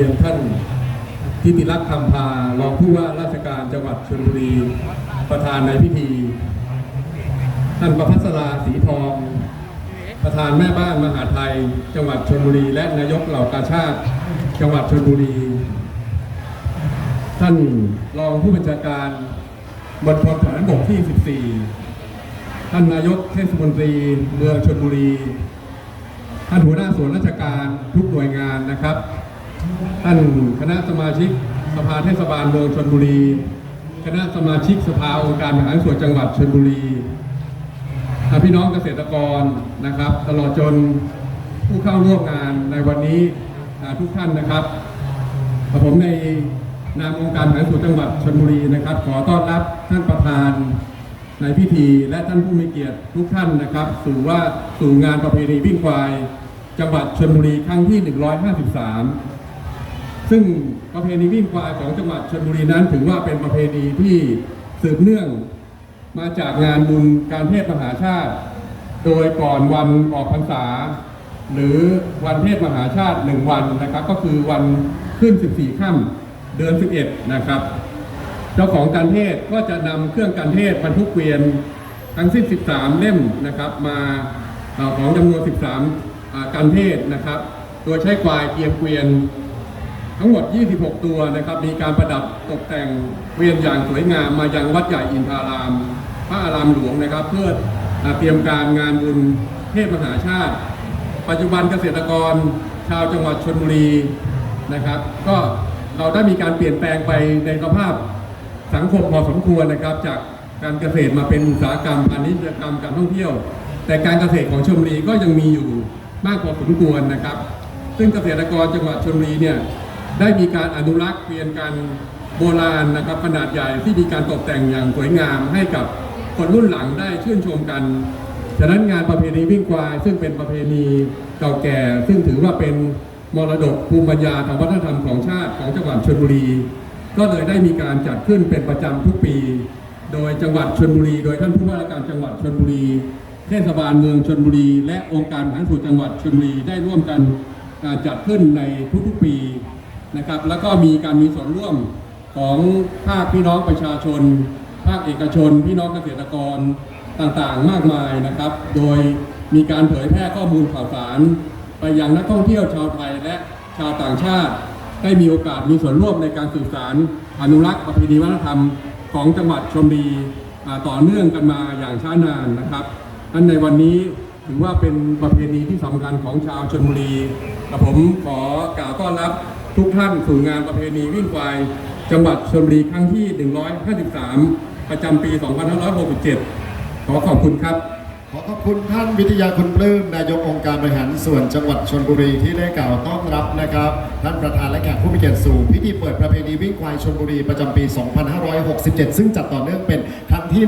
ียนท่านทิติรักษ์คำพารองผู้ว่าราชการจังหวัดชลบุรี ประธานในพิธี ท่านประพัสราสีทอง ประธานแม่บ้านมหาไทย จังหวัดชลบุรี และนายกเหล่ากาชาติ จังหวัดชลบุรี ท่านรองผู้บัญชาการบนพลฐานบกที่ 14 ท่านนายกเทศมนตรีเมืองชลบุรี ท่านหัวหน้าส่วนราชการทุกหน่วยงานนะครับ ท่านคณะสมาชิกสภาเทศบาลเมืองชลบุรี คณะสมาชิกสภาองค์การบริหารส่วนจังหวัดชลบุรีพี่น้องเกษตรกรนะครับ ตลอดจนผู้เข้าร่วมงานในวันนี้ทุกท่านนะครับผมในนามองค์การบริหารส่วนจังหวัดชลบุรีนะครับ ขอต้อนรับท่านประธานในพิธีและท่านผู้มีเกียรติทุกท่านนะครับ สู่ว่าสู่งานประเพณีวิ่งควาย จังหวัดชลบุรีครั้งที่ 153 ซึ่งประเพณีวิ่งควายของจังหวัดชลบุรีนั้น ถือว่าเป็นประเพณีที่สืบเนื่องมาจากงานบุญการเทศมหาชาติ โดยก่อนวันออกพรรษา หรือวันเทศมหาชาติหนึ่งวันนะครับ ก็คือวันขึ้น 14 ค่ำเดือน 11 นะครับ เจ้าของการเทศก็จะนำเครื่องการเทศบรรทุกเกวียนทั้งสิ้น 13 เล่มนะครับมาของจำนวน 13อ่าการเทศนะครับ โดยใช้ควายเกียงเกวียน ทั้งหมด 26 ตัวนะครับ มีการประดับตกแต่งเวียนอย่างสวยงามมายังวัดใหญ่อินทาราม พระอารามหลวงนะครับ เพื่อเตรียมการงานบุญเทศมหาชาติ ปัจจุบันเกษตรกรชาวจังหวัดชลบุรีนะครับ ก็เราได้มีการเปลี่ยนแปลงไปในสภาพสังคมพอสมควรนะครับ จากการเกษตรมาเป็นอุตสาหกรรมพาณิชยกรรมการท่องเที่ยว แต่การเกษตรของชลบุรีก็ยังมีอยู่มากพอสมควรนะครับ ซึ่งเกษตรกรจังหวัดชลบุรีเนี่ย ได้มีการอนุรักษ์เปลี่ยนกันโบราณนะครับขนาดใหญ่ที่มีการตกแต่งอย่างสวยงามให้กับคนรุ่นหลังได้ชื่นชมกันฉะนั้นงานประเพณีวิ่งควายซึ่งเป็นประเพณีเก่าแก่ ซึ่งถือว่าเป็นมรดกภูมิปัญญาทางวัฒนธรรมของชาติของจังหวัดชลบุรี ก็เลยได้มีการจัดขึ้นเป็นประจำทุกปี โดยจังหวัดชลบุรี โดยท่านผู้ว่าราชการจังหวัดชลบุรี เทศบาลเมืองชลบุรี และองค์การบริหารส่วนจังหวัดชลบุรีได้ร่วมกันจัดขึ้นในทุกๆปี นะครับ แล้วก็มีการมีส่วนร่วมของภาคพี่น้องประชาชน ภาคเอกชน พี่น้องเกษตรกรต่างๆ มากมายนะครับ โดยมีการเผยแพร่ข้อมูลข่าวสาร ไปยังนักท่องเที่ยวชาวไทยและชาวต่างชาติได้มีโอกาสมีส่วนร่วมในการสื่อสารอนุรักษ์ประเพณีวัฒนธรรมของจังหวัดชลบุรีต่อเนื่องกันมาอย่างช้านานนะครับนั้นในวันนี้ถือว่าเป็นประเพณีที่สำคัญของชาวชลบุรีผมขอกล่าวต้อนรับ ทุกท่านสู่งานประเพณีวิ่งควาย จังหวัดชลบุรีครั้งที่ 153 ประจำปี 2567 ขอขอบคุณครับ ขอขอบคุณท่านวิทยาคุณปลื้มนายกองค์การบริหารส่วนจังหวัดชลบุรีที่ได้กล่าวต้อนรับนะครับ ท่านประธานและแขกผู้มีเกียรติสู่พิธีเปิดประเพณีวิ่งควายชลบุรีประจำปี 2567 ซึ่งจัดต่อเนื่องเป็นครั้งที่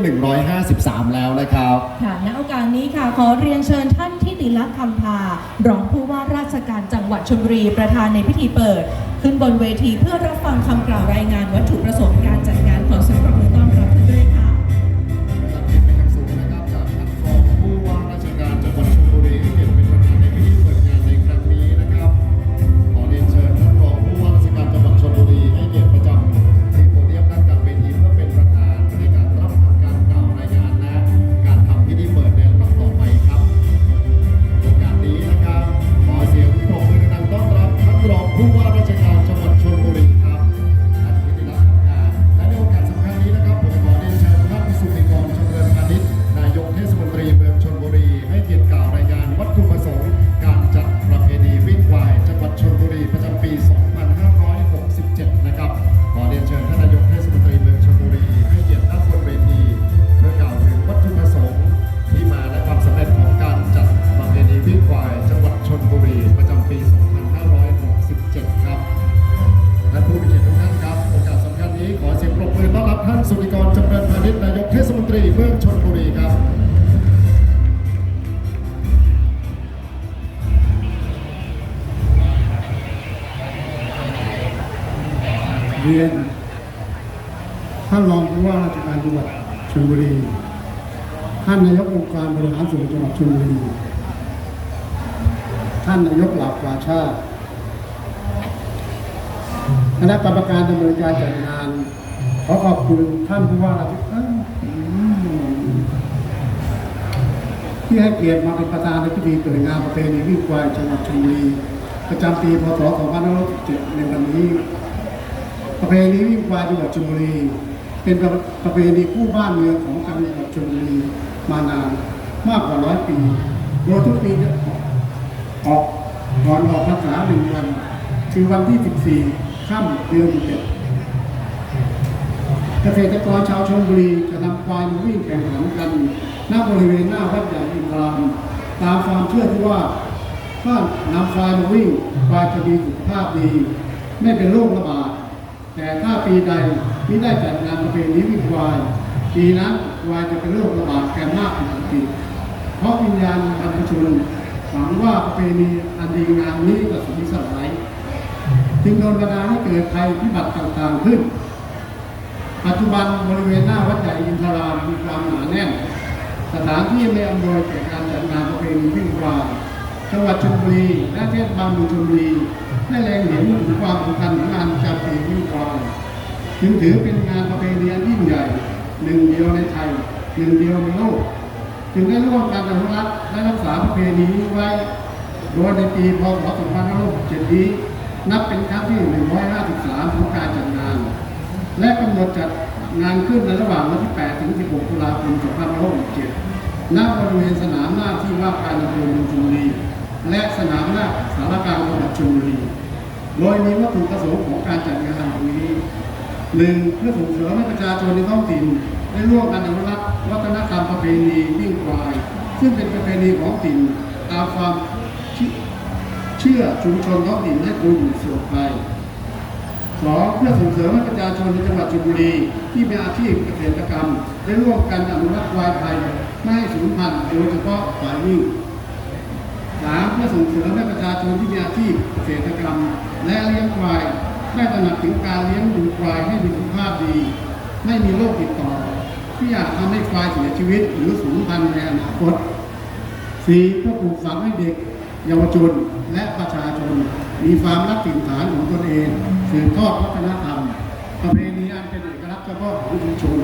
153 แล้วนะครับ ค่ะณโอกาสนี้ค่ะ ขอเรียนเชิญท่านทิ ติลักษ์คำพารองผู้ว่าราชการจังหวัดชลบุรีประธานในพิธีเปิด ขึ้นบนเวทีเพื่อรับฟังคำกล่าวรายงานวัตถุประสงค์การจัดงานขอเสียง ตรีเมืองชลบุรีครับเรียนท่านรองผู้ว่าราชการจังหวัดชลบุรี ท่านนายกองค์การบริหารส่วนจังหวัดชลบุรี ท่านนายกหล่ากาชาติคณะกรรมการดำเนินการจัดงาน ขอขอบคุณท่านผู้ว่าราชการ ที่ให้เกียรติมาเป็นประธานในพิธีเปิดงานประเพณีวิ่งควายจังหวัดชลบุรี ประจำปีพศ 2567ในวันนี้ ประเพณีวิ่งควายจังหวัดชลบุรี เป็นประเพณีคู่บ้านเมืองของจังหวัดชลบุรีมานานมากกว่าร้อยปีโดยทุกปีจะออกก่อนออกพรรษาหนึ่งวัน คือวันที่ 14 ค่ำเดือนเจ็ดเกษตรกรชาวชลบุรีจะนำควายมาวิ่งแข่งขันกัน หน้าบริเวณหน้าวัดใหญ่อินทรามตามความเชื่อที่ว่าถ้านำควายมาวิ่งควายจะมีสุขภาพดี ไม่เป็นโรคระบาดแต่ถ้าปีใดไม่ได้จัดงานประเพณีวิ่งควายปีนั้นควายจะเป็นโรคระบาดแก่มากผิดปกติเพราะวิญญาณบรรพชนหวังว่าประเพณีอันดีงามนี้จะสูญสลายจึงโดนบันดาลให้เกิดภัยพิบัติต่างๆขึ้น ปัจจุบันบริเวณหน้าวัดใหญ่อินทรามมีความหนาแน่น สถานที่ไม่อำนวยแก่การจัดงานประเพณีวิ่งควายจังหวัดชลบุรีและเทศบาลเมืองชลบุรีได้แรงเห็นถึงความสำคัญของงานประจำปีวิ่งควายจึงถือเป็นงานประเพณีอันยิ่งใหญ่หนึ่งเดียวในไทยหนึ่งเดียวในโลกจึงได้ร่วมกันอนุรักษ์และรักษาประเพณีนี้ไว้ โดยในปีพศ 2567นี้นับเป็นครั้งที่ 153 ของการจัดงาน และกำหนดจัด งานขึ้นในระหว่างวันที่ 8 ถึง 16 ตุลาคม 2567ณบริเวณสนามหน้าที่ว่าการอำเภอเมืองชลบุรี และสนามหน้าสารกลางจังหวัดชลบุรี โดยมีวัตถุประสงค์ของการจัดงานนี้ หนึ่งเพื่อส่งเสริมให้ประชาชนในท้องถิ่นได้ร่วมกันอนุรักษ์วัฒนธรรมประเพณีวิ่งควาย ซึ่งเป็นประเพณีของถิ่นตามความเชื่อชุมชนท้องถิ่นและคงอยู่สืบไป สองเพื่อส่งเสริมให้ประชาชนในจังหวัดชลบุรี ที่มีอาชีพเกษตรกรรม ได้ร่วมกันอนุรักษ์ควายไทยไม่ให้สูญพันธุ์โดยเฉพาะควายวิ่งสามเพื่อส่งเสริมให้ประชาชนที่มีอาชีพเกษตรกรรม และเลี้ยงควายได้ตระหนักถึงการเลี้ยงดูควายให้มีสุขภาพดี ไม่มีโรคติดต่อ ที่อาจทำให้ควายเสียชีวิตหรือสูญพันธุ์ในอนาคตสี่เพื่อปลูกฝังให้เด็ก เยาวชนและประชาชน มีความรักถิ่นฐานของตนเองสืบทอดวัฒนธรรม ประเพณีอันเป็นเอกลักษณ์เฉพาะของชุมชน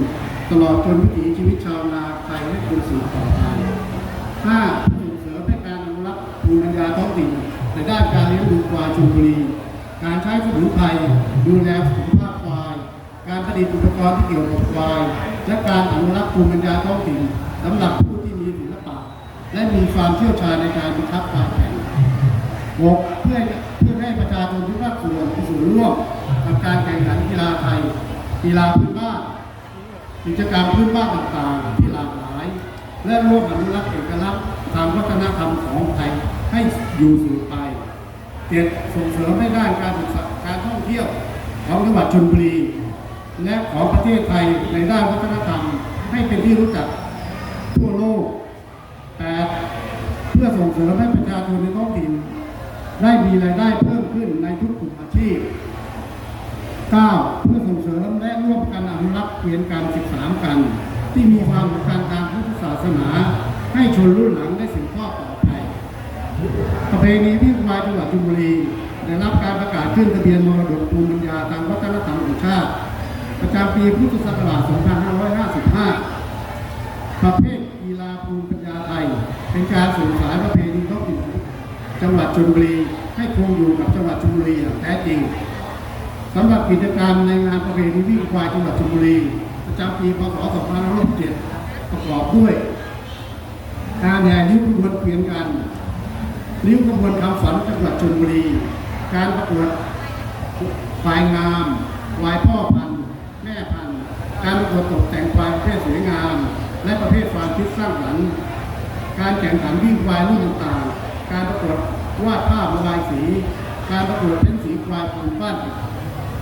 ตลอดจนวิถีชีวิตชาวนาไทยให้คงสืบต่อไปห้าส่งเสริมให้การอนุรักษ์ภูมิปัญญาท้องถิ่นในด้านการเลี้ยงดูควายชลบุรี การใช้สมุนไพรดูแลสุขภาพควาย การผลิตอุปกรณ์ที่เกี่ยวกับควาย และการอนุรักษ์ภูมิปัญญาท้องถิ่นสำหรับผู้ที่มีศิลปะและมีความเชี่ยวชาญในการบังคับการแข่ง หกเพื่อเพื่อให้ประชาชนทุกภาคส่วนมีส่วนร่วมกับการแข่งขันกีฬาไทย กีฬาพื้นบ้านกิจกรรมพื้นบ้านต่างๆ ที่หลากหลาย และร่วมอนุรักษ์เอกลักษณ์ทางวัฒนธรรมของไทยให้อยู่สืบไปเจ็ดส่งเสริมให้ด้านการศึกษาการท่องเที่ยวของจังหวัดชลบุรีและของประเทศไทยในด้านวัฒนธรรมให้เป็นที่รู้จักทั่วโลกแปดเพื่อส่งเสริมให้ประชาชนในท้องถิ่น ได้มีรายได้เพิ่มขึ้นในทุกกลุ่มอาชีพ 9. เพื่อส่งเสริมและร่วมกันอนุรักษ์เรียนการศึกษากัน ที่มีความสำคัญทางพุทธศาสนา ให้ชนรุ่นหลังได้สืบทอดต่อไปประเพณีวิ่งควายจังหวัดชลบุรีได้รับการประกาศขึ้นทะเบียนมรดกภูมิปัญญาทางวัฒนธรรมแห่งชาติ ประจำปีพุทธศักราช 2555 ประเภทกีฬาภูมิปัญญาไทย เป็นการสื่อสารประเพณีท้องถิ่น จังหวัดชลบุรีให้คงอยู่กับจังหวัดชลบุรีอย่างแท้จริงสำหรับกิจกรรมในงานประเพณีวิ่งควายจังหวัดชลบุรีประจำปีพศ 2567 ประกอบด้วย การแห่นิ้วขบวนเกวียนกัน นิ้วขบวนคำฝันจังหวัดชลบุรี การประกวดควายงามควายพ่อพันธุ์แม่พันธุ์ การประกวดตกแต่งควายประเภทสวยงาม และประเภทความคิดสร้างสรรค์ การแข่งขันวิ่งควายรุ่นต่างๆ การประกวดวาดภาพระบายสี การประกวดเพ้นสีควายปูนบ้น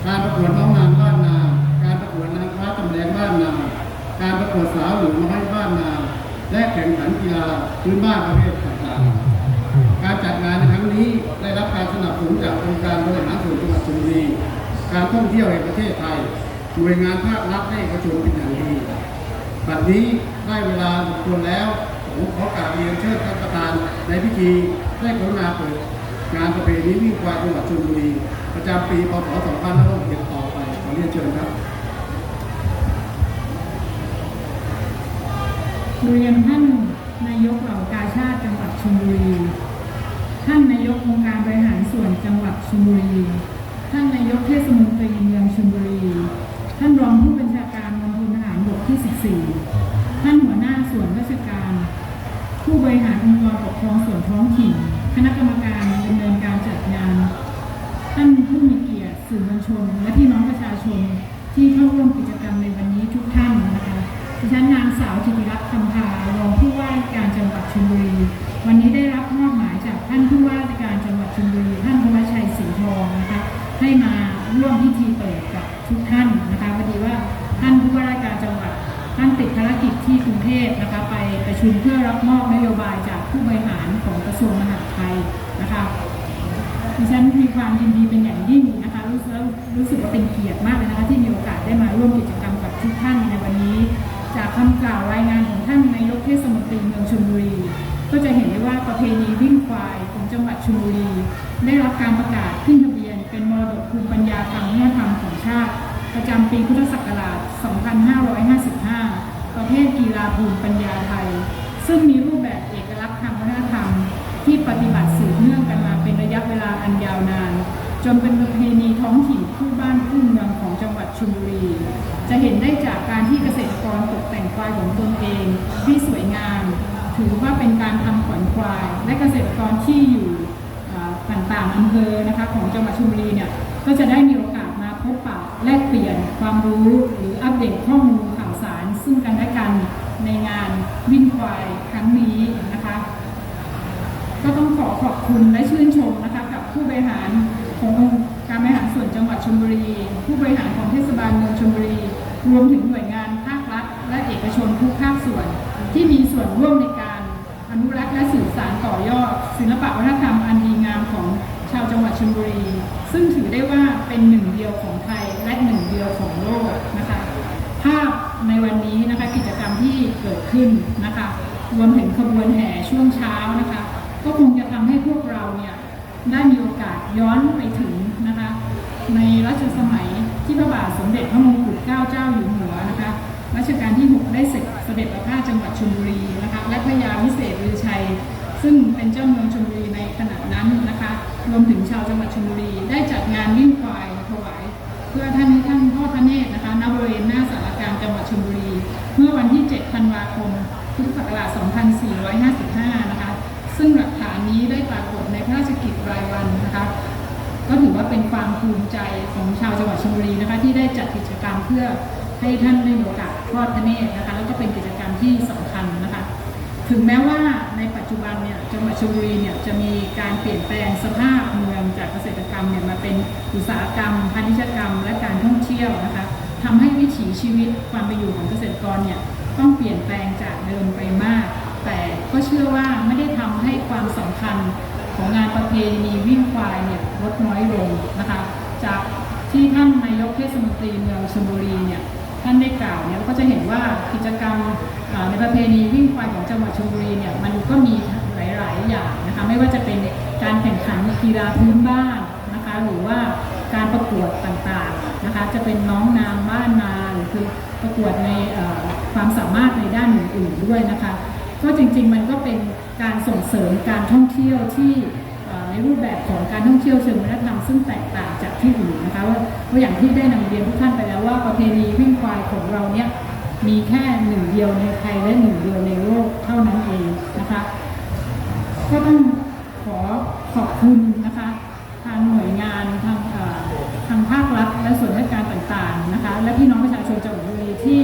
การประกวดน้องนางบ้านนา การประกวดนางฟ้าตำแหน่งบ้านนา การประกวดสาวหลวงน้อยบ้านนา และแข่งขันกีฬาพื้นบ้านประเภทต่างๆ การจัดงานในครั้งนี้ได้รับการสนับสนุนจากองค์การบริหารส่วนจังหวัดชลบุรีการท่องเที่ยวแห่งประเทศไทยหน่วยงานภาครัฐและเอกชนเป็นอย่างดี บัดนี้ได้เวลาควรแล้ว ผมขอกราบเรียนเชิญท่านประธานในพิธีได้กรุณาเปิดงานประเพณีวิ่งควายจังหวัดชลบุรีประจำปีพศ2567ต่อไปขอเรียนเชิญครับเรียนท่านนายกเหล่ากาชาติจังหวัดชลบุรี ท่านนายกองค์การบริหารส่วนจังหวัดชลบุรี ท่านนายกเทศมนตรีเมืองชลบุรีองผู้บัญชาการมณฑลทหารบกที่ 14 ท่านหัวหน้าส่วนราชการ ผู้บริหารองค์กรปกครองส่วน ท้องถิ่น คณะกรรมการดำเนินการจัดงานท่านผู้มีเกียรติสื่อมวลชน และพี่น้องประชาชนที่เข้าร่วมกิจกรรมในวันนี้ทุกท่านนะคะดิฉันนางสาวธิติรัตน์คำพารองผู้ว่าการจังหวัดชลบุรี วันนี้ได้รับมอบหมายจากท่านผู้ว่าราชการจังหวัดชลบุรี ท่านธวัชชัยศรีทองนะคะให้มาร่วมพิธีเปิดกับทุกท่านนะคะพอดีว่าท่านผู้ว่า ท่านติดภารกิจที่กรุงเทพนะคะไปประชุมเพื่อรับมอบนโยบายจากผู้บริหารของกระทรวงมหาดไทยนะคะดิฉันมีความยินดีเป็นอย่างยิ่งนะคะรู้สึกรู้สึกว่าเป็นเกียรติมากเลยนะคะที่มีโอกาสได้มาร่วมกิจกรรมกับทุกท่านในวันนี้ จากคำกล่าวรายงานของท่านนายกเทศมนตรีเมืองชลบุรี ก็จะเห็นได้ว่าประเพณีวิ่งควายของจังหวัดชลบุรี ได้รับการประกาศขึ้นทะเบียน เป็นมรดกภูมิปัญญาทางวัฒนธรรมของชาติ ประจำปีพุทธศักราช 2555ประเภทกี ฬาภูมิปัญญาไทย ซึ่งมีรูปแบบเอกลักษณ์ทางวัฒนธรรม ที่ปฏิบัติสืบเนื่องกันมาเป็นระยะเวลาอันยาวนาน จนเป็นประเพณีท้องถิ่นคู่บ้านคู่เมืองของจังหวัดชลบุรี จะเห็นได้จากการที่เกษตรกรตกแต่งควายของตนเองที่สวยงาม ถือว่าเป็นการทำขวัญควาย และเกษตรกรที่อยู่ต่างๆอำเภอนะคะของจังหวัดชลบุรีเนี่ยก็จะได้มีโอกาสมาพบปะแลกเปลี่ยนความรู้หรืออัปเดตข้อมูลข่าวสารซึ่งกันและกัน ในงานวิ่งควายครั้งนี้นะคะ ก็ต้องขอขอบคุณและชื่นชมนะคะกับผู้บริหารขององค์การบริหารส่วนจังหวัดชลบุรี ผู้บริหารของเทศบาลเมืองชลบุรี รวมถึงหน่วยงานภาครัฐ และเอกชนทุกภาคส่วน ที่มีส่วนร่วมในการอนุรักษ์และสื่อสารต่อยอด ศิลปะวัฒนธรรมอันดีงามของชาวจังหวัดชลบุรี ซึ่งถือได้ว่าเป็นหนึ่งเดียวของไทยและหนึ่งเดียวของโลกนะคะ ภาพในวันนี้ ดขึ้นนะคะรวมถึงขบวนแห่ช่วงเช้านะคะ ก็คงจะทำให้พวกเราเนี่ยได้มีโอกาสย้อนไปถึงนะคะในรัชสมัยที่พระบาทสมเด็จพระมงกุฎเกล้าเจ้าอยู่หัวนะคะรัชกาลที่ 6 ได้เสด็จเสด็จประพาสจังหวัดชลบุรีนะคะและพระยาวิเศษลือชัย ซึ่งเป็นเจ้าเมืองชลบุรีในขณะนั้นนะคะรวมถึงชาวจังหวัดชลบุรีได้จัดงานวิ่งควายถวาย เพื่อท่านท่านพ่อพระเนตรนะคะ ณบริเวณหน้าสารกลารจังหวัดชลบุรี เมื่อวันที่ 7 ธันวาคม พุทธศักราช 2455 นะคะ ซึ่งหลักฐานนี้ได้ปรากฏในพระราชกิจรายวันนะคะ ก็ถือว่าเป็นความภูมิใจของชาวจังหวัดชลบุรีนะคะที่ได้จัดกิจกรรมเพื่อให้ท่านได้มีโอกาสทอดพระเนตรนะคะ แล้วก็เป็นกิจกรรมที่สำคัญนะคะ ถึงแม้ว่าในปัจจุบันเนี่ยจังหวัดชลบุรีเนี่ยจะมีการเปลี่ยนแปลงสภาพเมืองจากเกษตรกรรมเนี่ยมาเป็นอุตสาหกรรมพาณิชยกรรม และการท่องเที่ยวนะคะ ทำให้วิถีชีวิตความเป็นอยู่ของเกษตรกรเนี่ยต้องเปลี่ยนแปลงจากเดิมไปมาก แต่ก็เชื่อว่าไม่ได้ทำให้ความสำคัญของงานประเพณีวิ่งควายเนี่ยลดน้อยลงนะคะจากที่ท่านนายกเทศมนตรีเมืองชลบุรีเนี่ยท่านได้กล่าวเนี่ยก็จะเห็นว่ากิจกรรมในประเพณีวิ่งควายของจังหวัดชลบุรีเนี่ยมันก็มีหลาย ๆ อย่างนะคะไม่ว่าจะเป็นการแข่งขันกีฬาพื้นบ้านนะคะหรือว่าการประกวดต่าง ๆ นะคะจะเป็นน้องนางบ้านนาหรือคือประกวดในความสามารถในด้านอื่นๆด้วยนะคะ ก็จริงๆมันก็เป็นการส่งเสริมการท่องเที่ยวที่ในรูปแบบของการท่องเที่ยวเชิงวัฒนธรรมซึ่งแตกต่างจากที่อื่นนะคะว่าอย่างที่ได้นำเรียนทุกท่านไปแล้วว่าประเพณีวิ่งควายของเราเนี่ยมีแค่หนึ่งเดียวในไทยและหนึ่งเดียวในโลกเท่านั้นเองนะคะก็ต้องขอขอบคุณนะคะ ทางหน่วยงานทาง ภาครัฐและส่วนราชการต่างๆนะคะและพี่น้องประชาชนจังหวัดชลบุรีที่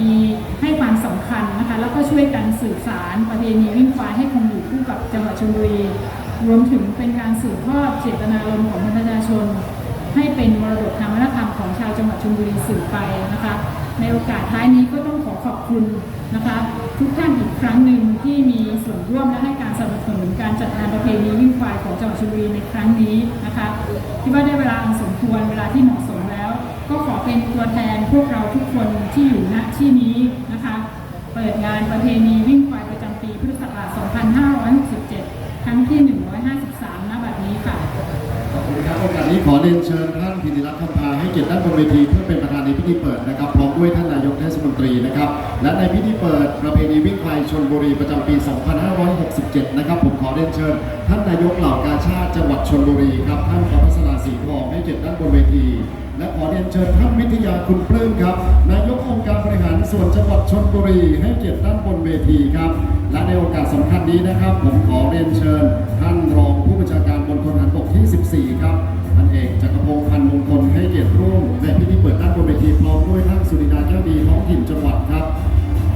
มีให้ความสำคัญนะคะแล้วก็ช่วยกันสื่อสารประเพณีวิ่งควายให้คงอยู่คู่กับจังหวัดชลบุรีรวมถึงเป็นการสืบทอดเจตนารมณ์ของประชาชน ให้เป็นมรดกทางวัฒนธรรมของชาวจังหวัดชลบุรีสืบไปนะคะในโอกาสท้ายนี้ก็ต้องขอขอบคุณนะคะ ทุกท่านอีกครั้งหนึ่งที่มีส่วนร่วมและให้การสนับสนุนการจัดงานประเพณีวิ่งควายของจังหวัดชลบุรีในครั้งนี้นะคะที่ว่าได้เวลาอันสมควรเวลาที่เหมาะสมแล้ว ก็ขอเป็นตัวแทนพวกเราทุกคนที่อยู่ณที่นี้นะคะ เปิดงานประเพณีวิ่งควายประจำปีพุทธศักราช 2569 รั้งที่ 153ณบัดนี้ขอเรียนเชิญท่านธิติรัตน์คำพาให้เกียรติด้านบนเวทีเพื่อเป็นประธานในพิธีเปิดนะครับพร้อมด้วยท่านนายกเทศมนตรีนะครับ และในพิธีเปิดประเพณีวิ่งควายชนบุรีประจำปี 2567 นะครับ ผมขอเรียนเชิญ ท่านนายกเหล่ากาชาติจังหวัดชนบุรีครับท่านกพัสราศรีทองให้เกียรติด้านบนเวที และขอเรียนเชิญท่านวิทยาคุณปลื้มครับนายกองค์การบริหารส่วนจังหวัดชนบุรีให้เกียรติด้านบนเวทีครับ และในโอกาสสำคัญนี้นะครับ ผมขอเรียนเชิญ ท่านรองผู้บัญชาการบนพลทหารบกที่ 14 ครับท่านเอกจักรพงศ์พันธ์มงคลให้เกียรติร่วมในพิธีเปิดด้านบนเวทีพร้อมด้วยท่านสุรินาแก้วดีท้องถิ่นจังหวัดครับ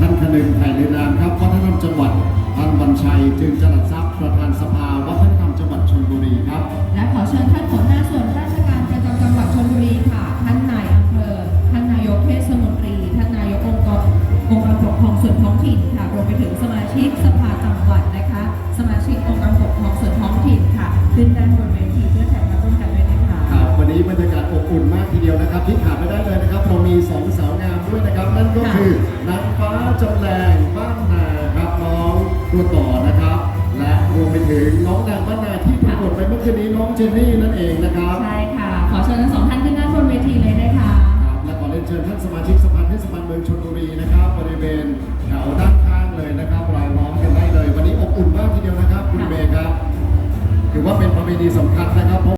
ท่านคนึงไทยเรือนามครับวัฒนธรรมจังหวัดท่านวันชัยจึงจรัสทรัพย์ประธานสภาวัฒนธรรมจังหวัดชลบุรีครับและ มากทีเดียวนะครั